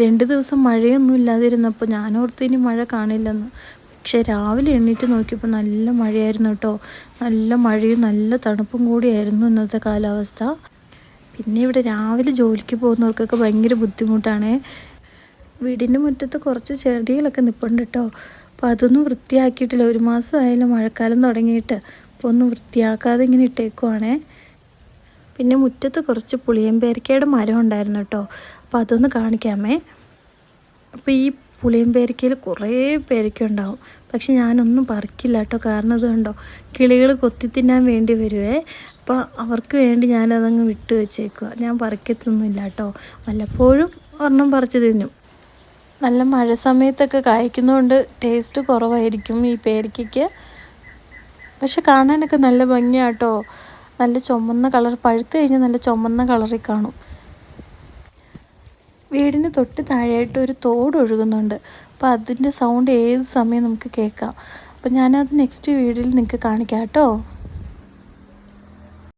രണ്ട് ദിവസം മഴയൊന്നും ഇല്ലാതിരുന്നപ്പോൾ ഞാനോർത്ത് ഇനി മഴ കാണില്ലെന്ന്. പക്ഷെ രാവിലെ എണ്ണീറ്റ് നോക്കിയപ്പോൾ നല്ല മഴയായിരുന്നു കേട്ടോ. നല്ല മഴയും നല്ല തണുപ്പും കൂടിയായിരുന്നു ഇന്നത്തെ കാലാവസ്ഥ. പിന്നെ ഇവിടെ രാവിലെ ജോലിക്ക് പോകുന്നവർക്കൊക്കെ ഭയങ്കര ബുദ്ധിമുട്ടാണ്. വീടിന്റെ മുറ്റത്ത് കുറച്ച് ചെടികളൊക്കെ നിൽപ്പുണ്ട് കേട്ടോ. അപ്പോൾ അതൊന്നും വൃത്തിയാക്കിയിട്ടില്ല. ഒരു മാസമായാലും മഴക്കാലം തുടങ്ങിയിട്ട്. അപ്പോൾ ഒന്നും വൃത്തിയാക്കാതെ ഇങ്ങനെ ഇട്ടേക്കുവാണേ. പിന്നെ മുറ്റത്ത് കുറച്ച് പുളിയമ്പേരിക്കയുടെ മരം ഉണ്ടായിരുന്നു കേട്ടോ. അപ്പോൾ അതൊന്ന് കാണിക്കാമേ. അപ്പോൾ ഈ പുളിയമ്പേരിക്കയിൽ കുറേ പേരയ്ക്ക ഉണ്ടാവും. പക്ഷെ ഞാനൊന്നും പറിക്കില്ല കേട്ടോ. കാരണം അത് കണ്ടോ? കിളികൾ കൊത്തി തിന്നാൻ വേണ്ടി വരുവേ. അപ്പോൾ അവർക്ക് വേണ്ടി ഞാനതങ്ങ് വിട്ടു വെച്ചേക്കുക ഞാൻ പറിക്കത്തൊന്നുമില്ല കേട്ടോ. വല്ലപ്പോഴും ഒരെണ്ണം പറിച്ചു തിന്നും. നല്ല മഴ സമയത്തൊക്കെ കായ്ക്കുന്നതുകൊണ്ട് ടേസ്റ്റ് കുറവായിരിക്കും ഈ പേരയ്ക്കയ്ക്ക്. പക്ഷെ കാണാനൊക്കെ നല്ല ഭംഗിയാട്ടോ നല്ല ചുമന്ന കളർ പഴുത്ത് കഴിഞ്ഞാൽ നല്ല ചുമന്ന കളറിൽ കാണും. വീടിന് തൊട്ട് താഴെയായിട്ട് ഒരു തോട് ഒഴുകുന്നുണ്ട്. അപ്പോൾ അതിന്റെ സൗണ്ട് ഏത് സമയം നമുക്ക് കേൾക്കാം. അപ്പോൾ ഞാനത് നെക്സ്റ്റ് വീഡിയോയിൽ നിങ്ങൾക്ക് കാണിക്കാം കേട്ടോ.